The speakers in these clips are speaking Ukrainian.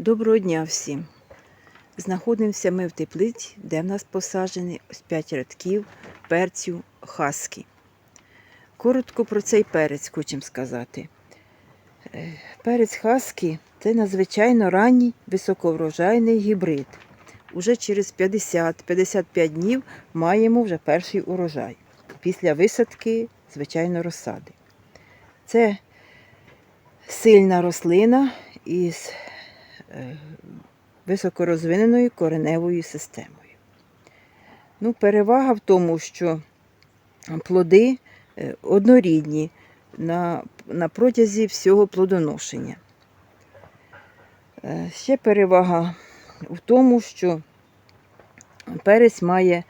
Доброго дня всім! Знаходимося ми в теплиці, де в нас посаджені ось 5 рядків перцю хаски. Коротко про цей перець хочемо сказати. Е, Перець хаски це надзвичайно ранній високоврожайний гібрид. Уже через 50-55 днів маємо вже перший урожай. Після висадки, звичайно, розсади. Це сильна рослина із високорозвиненою кореневою системою. Ну, перевага в тому, що плоди е, однорідні на, на протязі всього плодоношення. Е, Ще перевага в тому, що перець має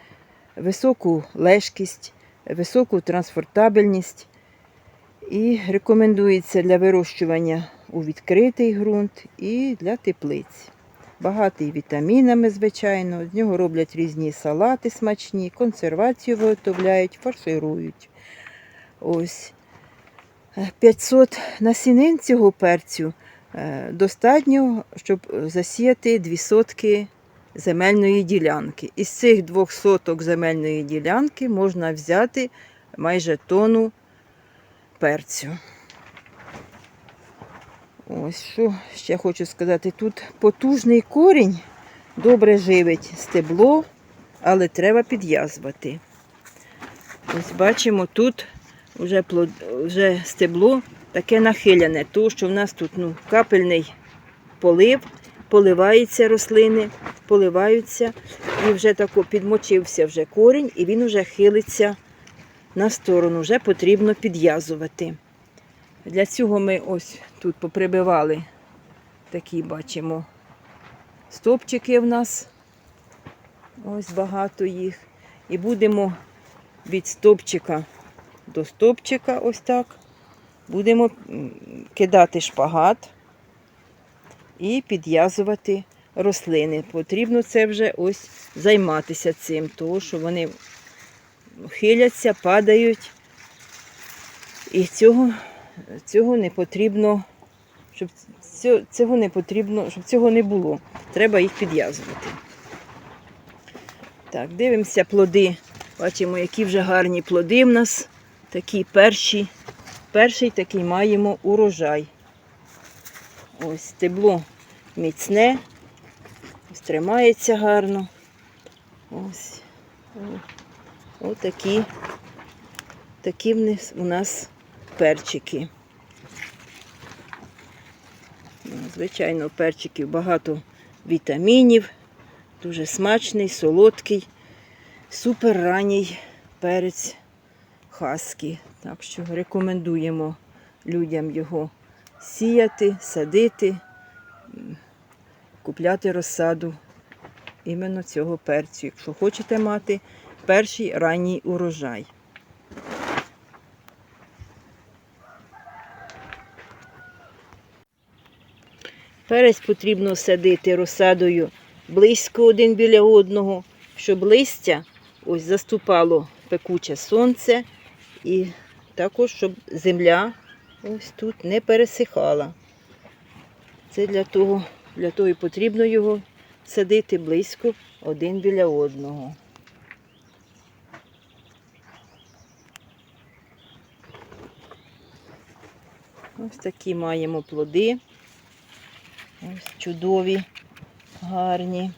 високу лежкість, високу трансфортабельність і рекомендується для вирощування у відкритий ґрунт і для теплиць. Багатий вітамінами, звичайно, з нього роблять різні салати смачні, консервацію виготовляють, фарширують. Ось. Е, 500 насінин цього перцю е, достатньо, щоб засіяти дві сотки земельної ділянки. Із цих двох соток земельної ділянки можна взяти майже тонну перцю. Ось що ще хочу сказати. Тут потужний корінь добре живить стебло, але треба підв'язувати. Ось бачимо, тут вже, плод, вже стебло таке нахиляне, тому що в нас тут ну, капельний полив, поливаються рослини, поливаються, і вже тако підмочився вже корінь, і він вже хилиться на сторону, вже потрібно підв'язувати. Для цього ми ось тут поприбивали такі бачимо стопчики в нас. Ось багато їх. І будемо від стопчика до стопчика, ось так. Будемо кидати шпагат і підв'язувати рослини. Потрібно це вже ось займатися цим, тому що вони хиляться, падають. І цього цього не потрібно, щоб цього, не потрібно, щоб цього не було. Треба їх підв'язувати. Так, дивимося плоди. Бачимо, які вже гарні плоди в нас. Такі перші. Перший такий маємо урожай. Ось стебло міцне, ось тримається гарно. Ось. Ось такі, у нас перчики. Ну, Звичайно, у перчиків багато вітамінів, дуже смачний, солодкий, супер ранній перець хаски. Так що рекомендуємо людям його сіяти, садити, купляти розсаду іменно цього перцю, якщо хочете мати перший ранній урожай. Перець потрібно садити розсадою близько один біля одного, щоб листя ось заступало пекуче сонце і також, щоб земля ось тут не пересихала. Це для того, для того і потрібно його садити близько один біля одного. Ось такі маємо плоди. Ось чудові, гарні.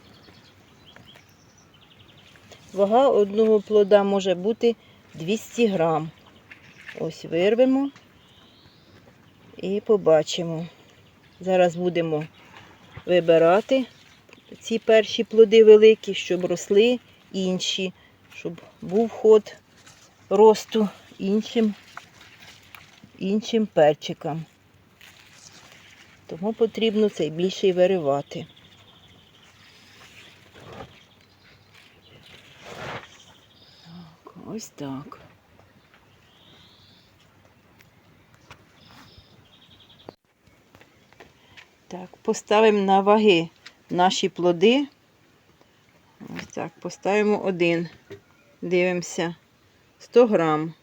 Вага одного плода може бути 200 грам. Ось вирвемо і побачимо. Зараз будемо вибирати ці перші плоди великі, щоб росли інші, щоб був ход росту іншим, іншим перчикам. Тому потрібно цей більший виривати. Так, ось так. Так, поставимо на ваги наші плоди. Ось так, поставимо один. Дивимося. 100 грам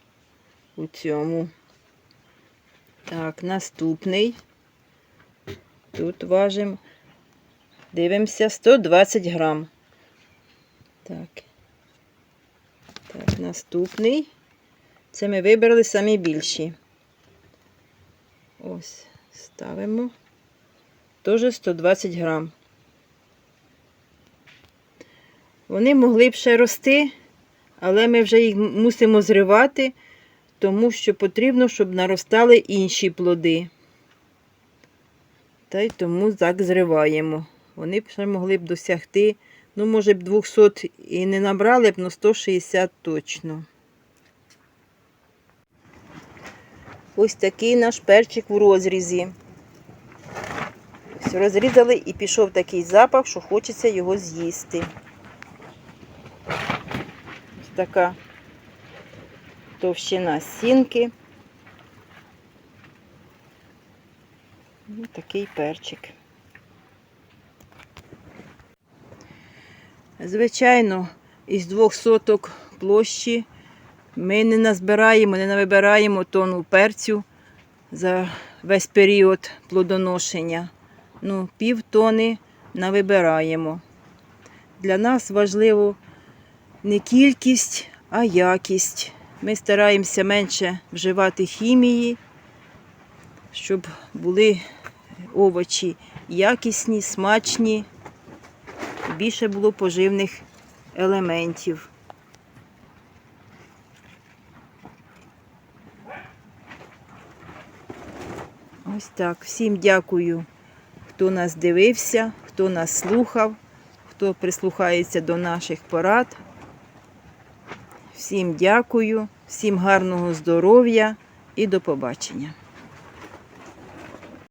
у цьому. Так, наступний. Тут важимо Дивимося 120 грам. Так. Так, наступний. Це ми вибрали самі більші. Ось, ставимо. Теж 120 грам. Вони могли б ще рости, але ми вже їх мусимо зривати, тому що потрібно, щоб наростали інші плоди. Та й тому так зриваємо. Вони б ще могли б досягти, ну, може б 200 і не набрали б, але 160 точно. Ось такий наш перчик в розрізі. Ось розрізали і пішов такий запах, що хочеться його з'їсти. Ось така товщина сінки. Ось такий перчик. Звичайно, із двох соток площі ми не назбираємо, не навибираємо тонну перцю за весь період плодоношення. Ну, пів тони навибираємо. Для нас важливо не кількість, а якість. Ми стараємося менше вживати хімії, щоб були овочі якісні, смачні, більше було поживних елементів. Ось так. Всім дякую, хто нас дивився, хто нас слухав, хто прислухається до наших порад. Всім дякую, всім гарного здоров'я і до побачення.